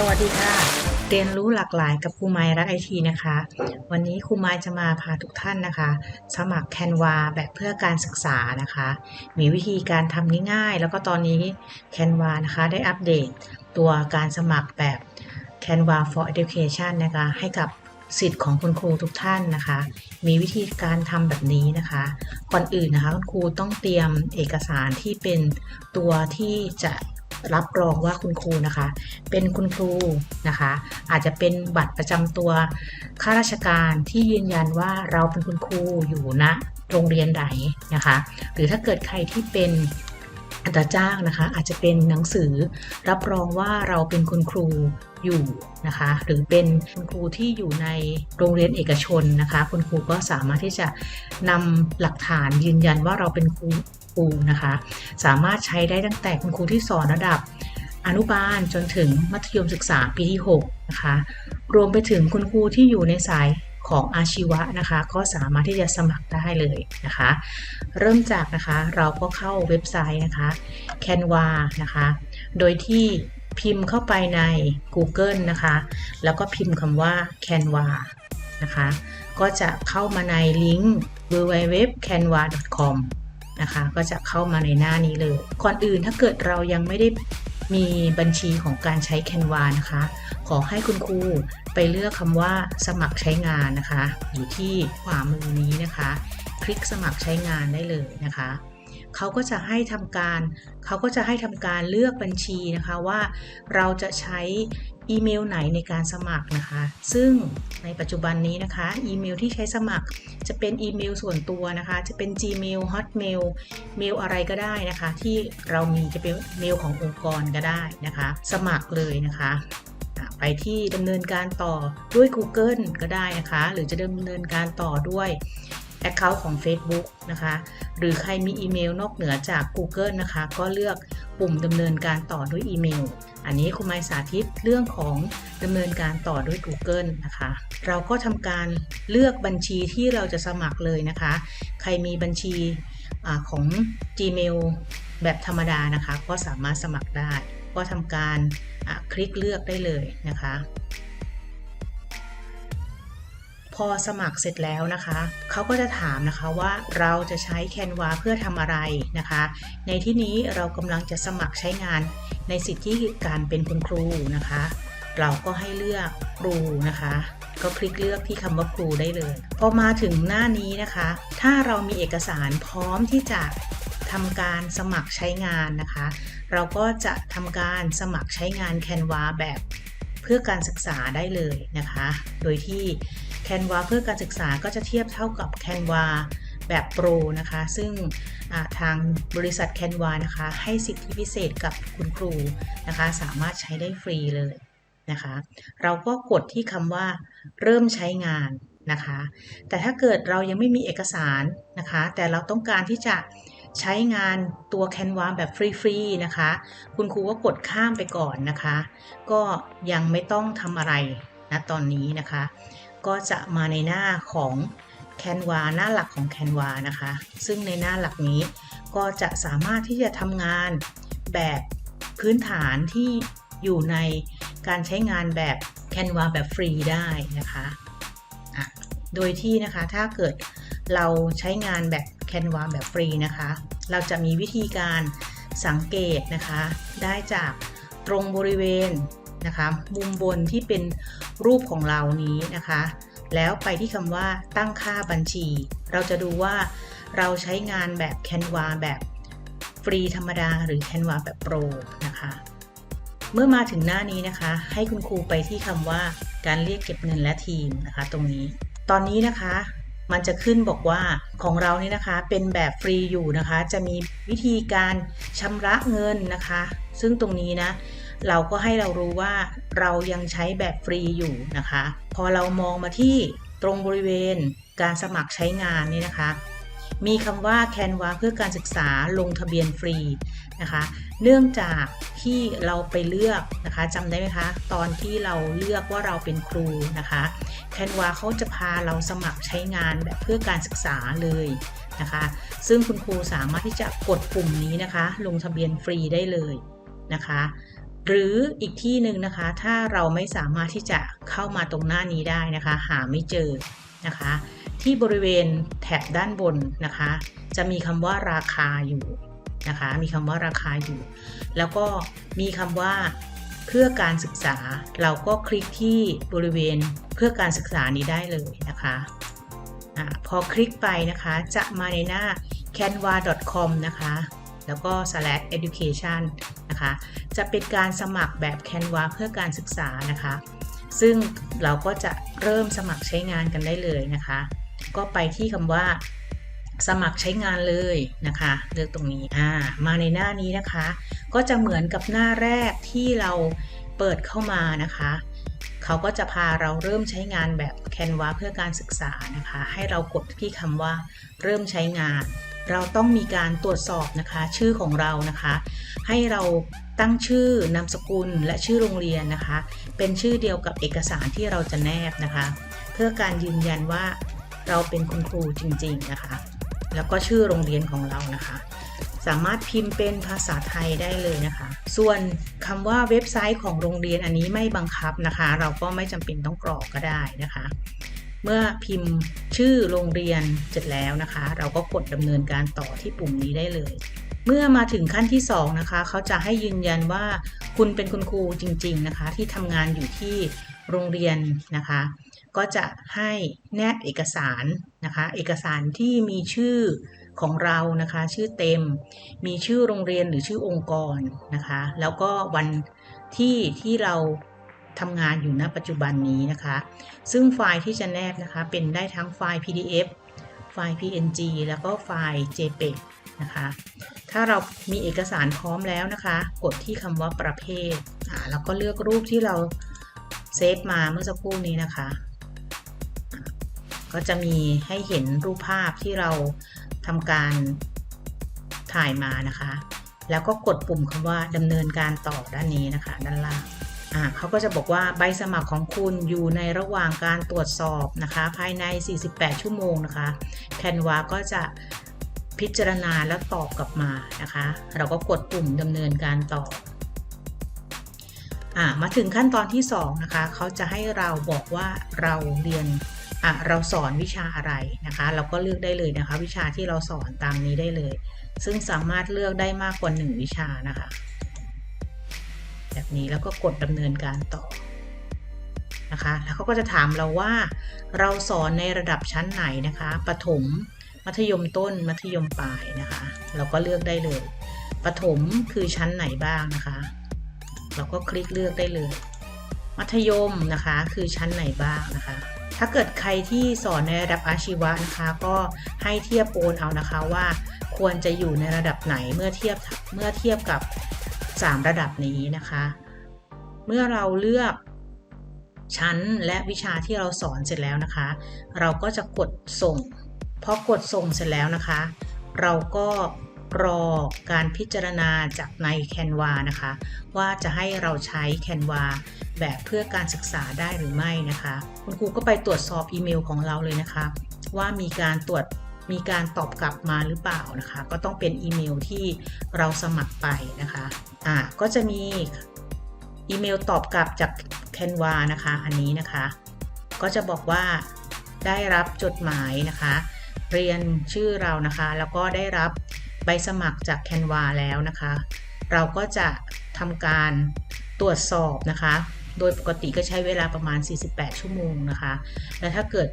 สวัสดีค่ะ เรียนรู้หลากหลายกับครูไม้รักไอทีนะคะ วันนี้ครูไม้จะมาพาทุกท่านนะคะ สมัคร Canva แบบเพื่อการศึกษานะคะ มีวิธีการทำง่ายๆ แล้วก็ตอนนี้ Canva นะคะได้อัปเดตตัวการสมัครแบบ Canva for Education นะคะ ให้กับสิทธิ์ของคุณครูทุกท่านนะคะ มีวิธีการทำแบบนี้นะคะ ก่อนอื่นนะคะคุณครูต้องเตรียมเอกสารที่เป็นตัวที่จะ รับรองว่าคุณครูนะคะ เป็นคุณครูนะคะ อาจจะเป็นบัตรประจำตัวข้าราชการที่ยืนยันว่าเราเป็นคุณครูอยู่ณโรงเรียนใดนะคะ หรือถ้าเกิดใครที่เป็นอัตราจ้างนะคะ อาจจะเป็นหนังสือรับรองว่าเราเป็นคุณครูอยู่นะคะ หรือเป็นคุณครูที่อยู่ในโรงเรียนเอกชนนะคะ คุณครูก็สามารถที่จะนำหลักฐานยืนยันว่าเราเป็นครู ครูนะคะ สามารถใช้ได้ตั้งแต่คุณครูที่สอนระดับอนุบาลจนถึงมัธยมศึกษาปีที่6นะคะรวมไปถึงคุณครูที่อยู่ในสายของอาชีวะนะคะ ก็สามารถที่จะสมัครได้เลยนะคะ เริ่มจากนะคะเราก็เข้าเว็บไซต์นะคะ Canva นะคะ โดยที่พิมพ์เข้าไปใน Google นะคะ แล้วก็พิมพ์คำว่า Canva นะคะ ก็จะเข้ามาในลิงก์ www.canva.com นะคะ ก็จะเข้ามาในหน้านี้เลย ก่อนอื่นถ้าเกิดเรายังไม่ได้มีบัญชีของการใช้ Canva นะคะ ขอให้คุณครูไปเลือกคำว่าสมัครใช้งานนะคะ อยู่ที่ขวามือนี้นะคะ คลิกสมัครใช้งานได้เลยนะคะเขาก็จะให้ทำการเขาก็จะให้ทำการเลือกบัญชีนะคะว่า เราจะใช้ อีเมลไหนในการสมัครนะคะ ซึ่งในปัจจุบันนี้นะคะ อีเมลที่ใช้สมัครจะเป็นอีเมลส่วนตัวนะคะ จะเป็น Gmail Hotmail เมลอะไรก็ได้นะคะ ที่เรามีจะเป็นเมลขององค์กรก็ได้นะคะ สมัครเลยนะคะไปที่ดำเนินการต่อด้วย Google ก็ได้นะคะ หรือจะดำเนินการต่อด้วย Account ของ Facebook นะคะ หรือใครมีอีเมลนอกเหนือจาก Google นะคะ ก็เลือกปุ่มดำเนินการต่อด้วยอีเมล อันนี้คุณไมายสาธิตเรื่องของดำเนินการต่อด้วย Google นะคะ เราก็ทำการเลือกบัญชีที่เราจะสมัครเลยนะคะ ใครมีบัญชีอของ Gmail แบบธรรมดานะคะ ก็สามารถสมัครได้ ก็ทำการคลิกเลือกได้เลยนะคะ พอสมัครเสร็จแล้วนะคะเขาก็จะถามนะคะว่าเราจะใช้ Canva เพื่อทำอะไรนะคะ ในที่นี้เรากำลังจะสมัครใช้งานในสิทธิการเป็นคุณครูนะคะ เราก็ให้เลือกครูนะคะก็คลิกเลือกที่คำว่าครูได้เลย พอมาถึงหน้านี้นะคะ ถ้าเรามีเอกสารพร้อมที่จะทำการสมัครใช้งานนะคะ เราก็จะทำการสมัครใช้งาน Canva แบบเพื่อการศึกษาได้เลยนะคะ โดยที่ Canva เพื่อการศึกษาก็จะเทียบเท่ากับ Canva แบบโปรนะคะ ซึ่งทางบริษัท Canva นะคะ ให้สิทธิพิเศษกับคุณครูนะคะ สามารถใช้ได้ฟรีเลยนะคะ เราก็กดที่คำว่าเริ่มใช้งานนะคะ แต่ถ้าเกิดเรายังไม่มีเอกสารนะคะ แต่เราต้องการที่จะใช้งานตัว Canva แบบฟรีๆนะคะ คุณครูก็กดข้ามไปก่อนนะคะ ก็ยังไม่ต้องทำอะไรนะตอนนี้นะคะ ก็จะมาในหน้าของ Canva หน้าหลักของ Canva นะคะ ซึ่งในหน้าหลักนี้ก็จะสามารถที่จะทำงานแบบพื้นฐานที่อยู่ในการใช้งานแบบ Canva แบบฟรีได้นะคะะโดยที่นะคะถ้าเกิดเราใช้งานแบบ Canva แบบฟรีนะคะ เราจะมีวิธีการสังเกตนะคะ ได้จากตรงบริเวณ นะคะมุมบนที่เป็นรูปของเรานี้นะคะ แล้วไปที่คำว่าตั้งค่าบัญชี เราจะดูว่าเราใช้งานแบบ Canva แบบฟรีธรรมดาหรือ Canva แบบโปรนะคะเมื่อมาถึงหน้านี้นะคะ ให้คุณครูไปที่คำว่าการเรียกเก็บเงินและทีมนะคะ ตรงนี้ ตอนนี้นะคะมันจะขึ้นบอกว่าของเรานี่นะคะเป็นแบบฟรีอยู่นะคะ จะมีวิธีการชำระเงินนะคะ ซึ่งตรงนี้นะ เราก็ให้เรารู้ว่าเรายังใช้แบบฟรีอยู่นะคะ พอเรามองมาที่ตรงบริเวณการสมัครใช้งานนี่นะคะ มีคำว่า Canva เพื่อการศึกษาลงทะเบียนฟรีนะคะ เนื่องจากที่เราไปเลือกนะคะจำได้ไหมคะ ตอนที่เราเลือกว่าเราเป็นครูนะคะ Canva เขาจะพาเราสมัครใช้งานแบบเพื่อการศึกษาเลยนะคะ ซึ่งคุณครูสามารถที่จะกดปุ่มนี้นะคะ ลงทะเบียนฟรีได้เลยนะคะ หรืออีกที่หนึ่งนะคะ ถ้าเราไม่สามารถที่จะเข้ามาตรงหน้านี้ได้นะคะ หาไม่เจอนะคะ ที่บริเวณแถบด้านบนนะคะ จะมีคำว่าราคาอยู่นะคะ มีคำว่าราคาอยู่ แล้วก็มีคำว่าเพื่อการศึกษา เราก็คลิกที่บริเวณเพื่อการศึกษานี้ได้เลยนะคะอะพอคลิกไปนะคะจะมาในหน้า canva.com นะคะ แล้วก็ slash education นะคะ จะเป็นการสมัครแบบ Canva เพื่อการศึกษานะคะ ซึ่งเราก็จะเริ่มสมัครใช้งานกันได้เลยนะคะ ก็ไปที่คำว่า สมัครใช้งานเลยนะคะ เลือกตรงนี้อ่ามาในหน้านี้นะคะ ก็จะเหมือนกับหน้าแรกที่เราเปิดเข้ามานะคะเขาก็จะพาเราเริ่มใช้งานแบบ Canva เพื่อการศึกษานะคะ ให้เรากดที่คำว่าเริ่มใช้งาน เราต้องมีการตรวจสอบนะคะชื่อของเรานะคะ ให้เราตั้งชื่อนามสกุลและชื่อโรงเรียนนะคะ เป็นชื่อเดียวกับเอกสารที่เราจะแนบนะคะ เพื่อการยืนยันว่าเราเป็นคุณครูจริงๆนะคะ แล้วก็ชื่อโรงเรียนของเรานะคะ สามารถพิมพ์เป็นภาษาไทยได้เลยนะคะ ส่วนคำว่าเว็บไซต์ของโรงเรียนอันนี้ไม่บังคับนะคะ เราก็ไม่จำเป็นต้องกรอกก็ได้นะคะ เมื่อพิมพ์ชื่อโรงเรียนเสร็จแล้วนะคะ เราก็กดดำเนินการต่อที่ปุ่มนี้ได้เลย เมื่อมาถึงขั้นที่ 2 นะคะ เขาจะให้ยืนยันว่าคุณเป็นคุณครูจริง ๆนะคะ ที่ทำงานอยู่ที่โรงเรียนนะคะ ก็จะให้แนบเอกสารนะคะ เอกสารที่มีชื่อของเรานะคะ ชื่อเต็ม มีชื่อโรงเรียนหรือชื่อองค์กรนะคะ แล้วก็วันที่ที่เรา ทำงานอยู่ณปัจจุบันนี้นะคะ ซึ่งไฟล์ที่จะแนบนะคะ เป็นได้ทั้งไฟล์ PDF ไฟล์ PNG แล้วก็ไฟล์ JPEG นะคะ ถ้าเรามีเอกสารพร้อมแล้วนะคะ กดที่คำว่าประเภทแล้วก็เลือกรูปที่เราเซฟมาเมื่อสักครู่นี้นะคะ ก็จะมีให้เห็นรูปภาพที่เราทำการถ่ายมานะคะ แล้วก็กดปุ่มคำว่าดำเนินการต่อด้านนี้นะคะ ด้านล่าง เขาก็จะบอกว่าใบสมัครของคุณอยู่ในระหว่างการตรวจสอบนะคะ ภายใน 48 ชั่วโมงนะคะ Canva ก็จะพิจารณาแล้วตอบกลับมานะคะ เราก็กดปุ่มดำเนินการต่ออมาถึงขั้นตอนที่ 2 นะคะ เขาจะให้เราบอกว่าเราเรียนเราสอนวิชาอะไรนะคะ เราก็เลือกได้เลยนะคะ วิชาที่เราสอนตามนี้ได้เลย ซึ่งสามารถเลือกได้มากกว่า 1 วิชานะคะ แบบนี้แล้วก็กดดำเนินการต่อนะคะแล้วเขาก็จะถามเราว่า เราสอนในระดับชั้นไหนนะคะประถม มัธยมต้น มัธยมปลายนะคะ เราก็เลือกได้เลยประถมคือชั้นไหนบ้างนะคะ เราก็คลิกเลือกได้เลย มัธยมนะคะคือชั้นไหนบ้างนะคะ ถ้าเกิดใครที่สอนในระดับอาชีวะนะคะ ก็ให้เทียบโอนเอานะคะว่า ควรจะอยู่ในระดับไหนเมื่อเทียบเมื่อเทียบกับ 3 ระดับนี้นะคะ เมื่อเราเลือกชั้นและวิชาที่เราสอนเสร็จแล้วนะคะ เราก็จะกดส่งพอกดส่งเสร็จแล้วนะคะ เราก็รอการพิจารณาจากใน Canva นะคะ ว่าจะให้เราใช้ Canva แบบเพื่อการศึกษาได้หรือไม่นะคะ คุณครูก็ไปตรวจสอบอีเมลของเราเลยนะคะ ว่ามีการตรวจ มีการตอบกลับมาหรือเปล่านะคะ ก็ต้องเป็นอีเมลที่เราสมัครไปนะคะอ่าก็จะมีอีเมลตอบกลับจาก Canva นะคะอันนี้นะคะ ก็จะบอกว่าได้รับจดหมายนะคะ เรียนชื่อเรานะคะ แล้วก็ได้รับใบสมัครจาก Canva แล้วนะคะ เราก็จะทำการตรวจสอบนะคะ โดยปกติก็ใช้เวลาประมาณ 48 ชั่วโมงนะคะ และถ้าเกิด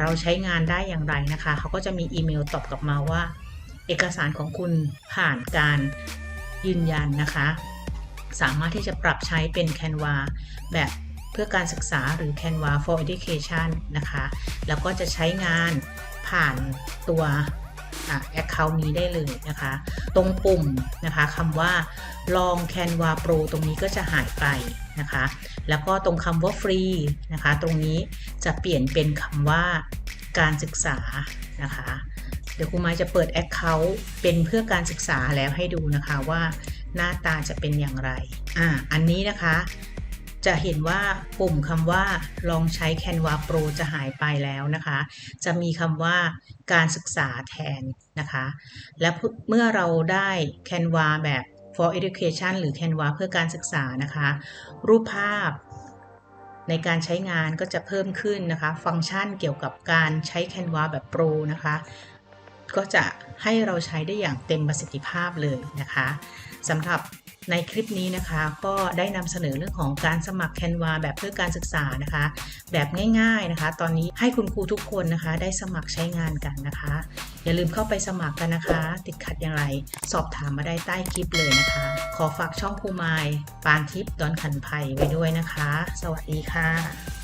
เราใช้งานได้อย่างไรนะคะ เขาก็จะมีอีเมลตอบกลับมาว่า เอกสารของคุณผ่านการยืนยันนะคะ สามารถที่จะปรับใช้เป็น Canva แบบเพื่อการศึกษาหรือ Canva for Education นะคะ แล้วก็จะใช้งานผ่านตัว แอคเคาท์นี้ได้เลยนะคะ ตรงปุ่มนะคะคำว่าลอง Canva Pro ตรงนี้ก็จะหายไปนะคะ แล้วก็ตรงคำว่าฟรีนะคะ ตรงนี้จะเปลี่ยนเป็นคำว่าการศึกษานะคะ เดี๋ยวครูไม้จะเปิด Account เป็นเพื่อการศึกษาแล้วให้ดูนะคะว่าหน้าตาจะเป็นอย่างไร อ่า อันนี้นะคะ จะเห็นว่าปุ่มคำว่าลองใช้ Canva Pro จะหายไปแล้วนะคะ จะมีคำว่าการศึกษาแทนนะคะ และเมื่อเราได้ Canva แบบ for Education หรือ Canva เพื่อการศึกษานะคะ รูปภาพในการใช้งานก็จะเพิ่มขึ้นนะคะ ฟังก์ชันเกี่ยวกับการใช้ Canva แบบโปรนะคะ ก็จะให้เราใช้ได้อย่างเต็มประสิทธิภาพเลยนะคะสำหรับ ในคลิปนี้นะคะก็ได้นำเสนอเรื่องของการสมัคร Canva แบบเพื่อการศึกษานะคะ แบบง่ายๆนะคะ ตอนนี้ให้คุณครูทุกคนนะคะ ได้สมัครใช้งานกันนะคะ อย่าลืมเข้าไปสมัครกันนะคะ ติดขัดอย่างไร สอบถามมาได้ใต้คลิปเลยนะคะ ขอฝากช่องครูไมายปานทิพย์ดอนขันไผ่ไว้ด้วยนะคะ สวัสดีค่ะ